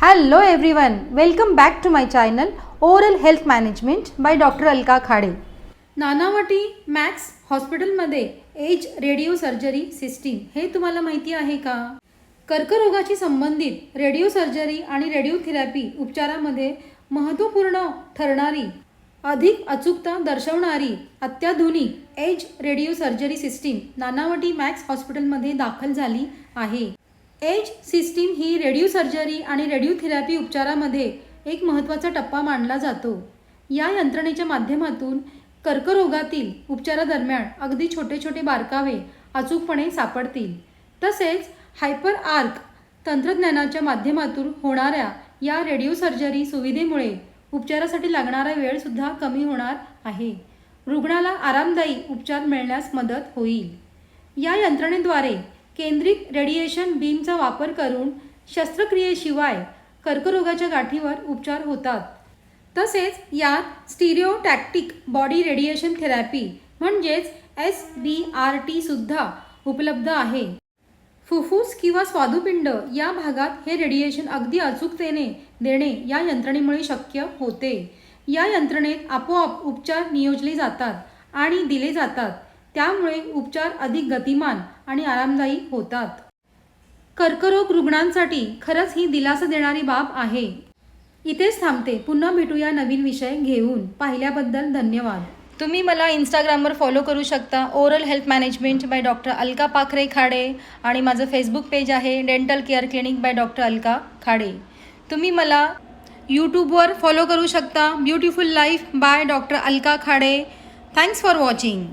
Hello everyone welcome back to my channel oral health management by doctor Alka Khade Nanavati Max हॉस्पिटलमध्ये age radio surgery system हे तुम्हाला माहिती आहे का? कर्करोगाशी संबंधित रेडिओ सर्जरी आणि रेडिओथेरपी उपचारामध्ये महत्त्वपूर्ण ठरणारी अधिक अचूकता दर्शवणारी अत्याधुनिक Edge radio surgery system Nanavati Max हॉस्पिटलमध्ये दाखल झाली आहे. एज सिस्टीम ही रेडिओ सर्जरी आणि रेडिओथेरपी उपचारामध्ये एक महत्त्वाचा टप्पा मानला जातो. या यंत्रणेच्या माध्यमातून कर्करोगातील उपचारादरम्यान अगदी छोटे छोटे बारकावे अचूकपणे सापडतील. तसेच हायपर आर्क तंत्रज्ञानाच्या माध्यमातून होणाऱ्या या रेडिओ सर्जरी सुविधेमुळे उपचारासाठी लागणारा वेळसुद्धा कमी होणार आहे. रुग्णाला आरामदायी उपचार मिळण्यास मदत होईल. या यंत्रणेद्वारे केंद्रित रेडिएशन बीमचा वापर करून शस्त्रक्रियेशिवाय कर्करोगाच्या गाठीवर उपचार होतात. तसेच यात स्टिरिओटॅक्टिक बॉडी रेडिएशन थेरॅपी म्हणजेच एस बी आर टी सुद्धा उपलब्ध आहे. फुफ्फुस किंवा स्वादुपिंड या भागात हे रेडिएशन अगदी अचूकतेने देणे या यंत्रणेमुळे शक्य होते. या यंत्रणेत आपोआप उपचार नियोजले जातात आणि दिले जातात. त्यामुळे उपचार अधिक गतिमान आणि आरामदायी होतात. कर्करोग रुग्णांसाठी खरंच ही दिलासा देणारी बाब आहे. इथेच थांबते. पुन्हा भेटूया नवीन विषय घेऊन. पाहिल्याबद्दल धन्यवाद. तुम्ही मला इंस्टाग्रामवर फॉलो करू शकता. Oral health management by doctor Alka Pakhare Khade आणि माझं फेसबुक पेज आहे dental care clinic by doctor Alka Khade. तुम्ही मला यूट्यूबवर फॉलो करू शकता. Beautiful life by doctor Alka Khade. Thanks for watching